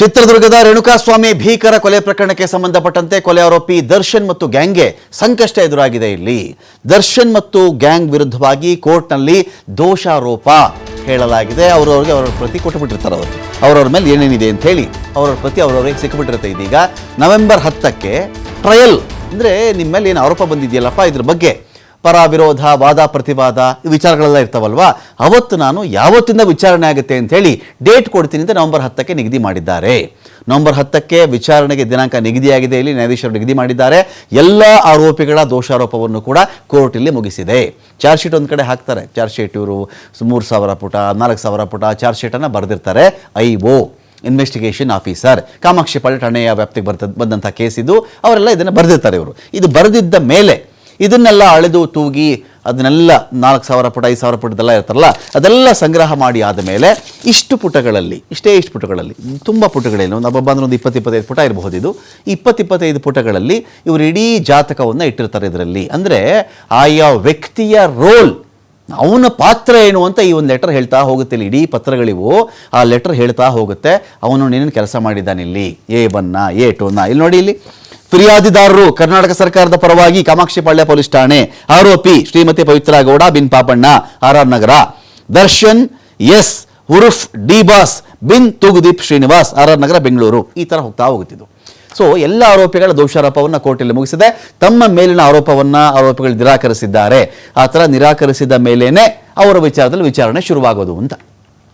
ಚಿತ್ರದುರ್ಗದ ರೇಣುಕಾಸ್ವಾಮಿ ಭೀಕರ ಕೊಲೆ ಪ್ರಕರಣಕ್ಕೆ ಸಂಬಂಧಪಟ್ಟಂತೆ ಕೊಲೆ ಆರೋಪಿ ದರ್ಶನ್ ಮತ್ತು ಗ್ಯಾಂಗ್ಗೆ ಸಂಕಷ್ಟ ಎದುರಾಗಿದೆ ಇಲ್ಲಿ. ದರ್ಶನ್ ಮತ್ತು ಗ್ಯಾಂಗ್ ವಿರುದ್ಧವಾಗಿ ಕೋರ್ಟ್ನಲ್ಲಿ ದೋಷಾರೋಪ ಹೇಳಲಾಗಿದೆ. ಅವರವ್ರಿಗೆ ಅವರವ್ರ ಪ್ರತಿ ಕೊಟ್ಟುಬಿಟ್ಟಿರ್ತಾರೆ ಅವರು. ಅವರವ್ರ ಮೇಲೆ ಏನೇನಿದೆ ಅಂತ ಹೇಳಿ ಅವರವ್ರ ಪ್ರತಿ ಅವರವ್ರಿಗೆ ಸಿಕ್ಕಿಬಿಟ್ಟಿರುತ್ತೆ ಇದೀಗ. ನವೆಂಬರ್ ಹತ್ತಕ್ಕೆ ಟ್ರಯಲ್ ಅಂದರೆ ನಿಮ್ಮ ಮೇಲೆ ಏನು ಆರೋಪ ಬಂದಿದೆಯಲ್ಲಪ್ಪ ಇದ್ರ ಬಗ್ಗೆ. ಪರ ವಿರೋಧ ವಾದ ಪ್ರತಿವಾದ ವಿಚಾರಗಳೆಲ್ಲ ಇರ್ತಾವಲ್ವಾ? ಅವತ್ತು ನಾನು ಯಾವತ್ತಿಂದ ವಿಚಾರಣೆ ಆಗುತ್ತೆ ಅಂತ ಹೇಳಿ ಡೇಟ್ ಕೊಡ್ತೀನಿ ಅಂತ ನವೆಂಬರ್ ಹತ್ತಕ್ಕೆ ನಿಗದಿ ಮಾಡಿದ್ದಾರೆ. ನವೆಂಬರ್ ಹತ್ತಕ್ಕೆ ವಿಚಾರಣೆಗೆ ದಿನಾಂಕ ನಿಗದಿಯಾಗಿದೆ. ಇಲ್ಲಿ ನ್ಯಾಯಾಧೀಶರು ನಿಗದಿ ಮಾಡಿದ್ದಾರೆ. ಎಲ್ಲ ಆರೋಪಿಗಳ ದೋಷಾರೋಪವನ್ನು ಕೂಡ ಕೋರ್ಟ್ ಇಲ್ಲಿ ಮುಗಿಸಿದೆ. ಚಾರ್ಜ್ ಶೀಟ್ ಒಂದು ಕಡೆ ಹಾಕ್ತಾರೆ. ಚಾರ್ಜ್ ಶೀಟ್ ಇವರು ಮೂರು ಸಾವಿರ ಪುಟ, ನಾಲ್ಕು ಸಾವಿರ ಪುಟ ಚಾರ್ಜ್ ಶೀಟನ್ನು ಬರೆದಿರ್ತಾರೆ I O investigation officer Kamakshi Palya ಠಾಣೆಯ ವ್ಯಾಪ್ತಿಗೆ ಬರ್ತ ಬಂದಂಥ ಕೇಸ್ ಇದು. ಅವರೆಲ್ಲ ಇದನ್ನು ಬರೆದಿರ್ತಾರೆ ಇವರು. ಇದು ಬರೆದಿದ್ದ ಮೇಲೆ ಇದನ್ನೆಲ್ಲ ಅಳೆದು ತೂಗಿ ಅದನ್ನೆಲ್ಲ ನಾಲ್ಕು ಸಾವಿರ ಪುಟ, ಐದು ಸಾವಿರ ಪುಟದೆಲ್ಲ ಇರ್ತಾರಲ್ಲ, ಅದೆಲ್ಲ ಸಂಗ್ರಹ ಮಾಡಿ ಆದಮೇಲೆ ಇಷ್ಟು ಪುಟಗಳಲ್ಲಿ, ಇಷ್ಟೇ ಇಷ್ಟು ಪುಟಗಳಲ್ಲಿ, ತುಂಬ ಪುಟಗಳೇನು ಒಂದು ಹಬ್ಬ ಅಂದ್ರೆ ಒಂದು ಇಪ್ಪತ್ತು, ಇಪ್ಪತ್ತೈದು ಪುಟ ಇರಬಹುದು ಇದು. ಇಪ್ಪತ್ತಿಪ್ಪತ್ತೈದು ಪುಟಗಳಲ್ಲಿ ಇವರು ಇಡೀ ಜಾತಕವನ್ನು ಇಟ್ಟಿರ್ತಾರೆ ಇದರಲ್ಲಿ. ಅಂದರೆ ಆಯಾ ವ್ಯಕ್ತಿಯ ರೋಲ್, ಅವನ ಪಾತ್ರ ಏನು ಅಂತ ಈ ಒಂದು ಲೆಟರ್ ಹೇಳ್ತಾ ಹೋಗುತ್ತೆ ಇಲ್ಲಿ, ಇಡೀ ಪತ್ರಗಳಿವು. ಆ ಲೆಟರ್ ಹೇಳ್ತಾ ಹೋಗುತ್ತೆ, ಅವನು ನೀನೇನು ಕೆಲಸ ಮಾಡಿದ್ದಾನಿಲ್ಲಿ. A ಒನ್ನ A ಟೂನ. ಇಲ್ಲಿ ನೋಡಿ ಇಲ್ಲಿ. ಫಿರ್ಯಾದಿದಾರರು ಕರ್ನಾಟಕ ಸರ್ಕಾರದ ಪರವಾಗಿ ಕಾಮಾಕ್ಷಿಪಾಳ್ಯ ಪೊಲೀಸ್ ಠಾಣೆ, ಆರೋಪಿ Shrimati Pavithra Gowda bin Papanna R R Nagar, Darshan S ಉರುಫ್ D boss ಬಿನ್ ತೂಗುದೀಪ್ ಶ್ರೀನಿವಾಸ್ ಆರ್ ಆರ್ ನಗರ, ಬೆಂಗಳೂರು. ಈ ಥರ ಹೋಗ್ತಾ ಹೋಗುತ್ತಿದ್ದು. ಸೊ ಎಲ್ಲ ಆರೋಪಿಗಳ ದೋಷಾರೋಪವನ್ನು ಕೋರ್ಟಲ್ಲಿ ಮುಗಿಸಿದೆ. ತಮ್ಮ ಮೇಲಿನ ಆರೋಪವನ್ನ ಆರೋಪಿಗಳು ನಿರಾಕರಿಸಿದ್ದಾರೆ. ಆ ಥರ ನಿರಾಕರಿಸಿದ ಮೇಲೇನೆ ಅವರ ವಿಚಾರದಲ್ಲಿ ವಿಚಾರಣೆ ಶುರುವಾಗೋದು ಅಂತ.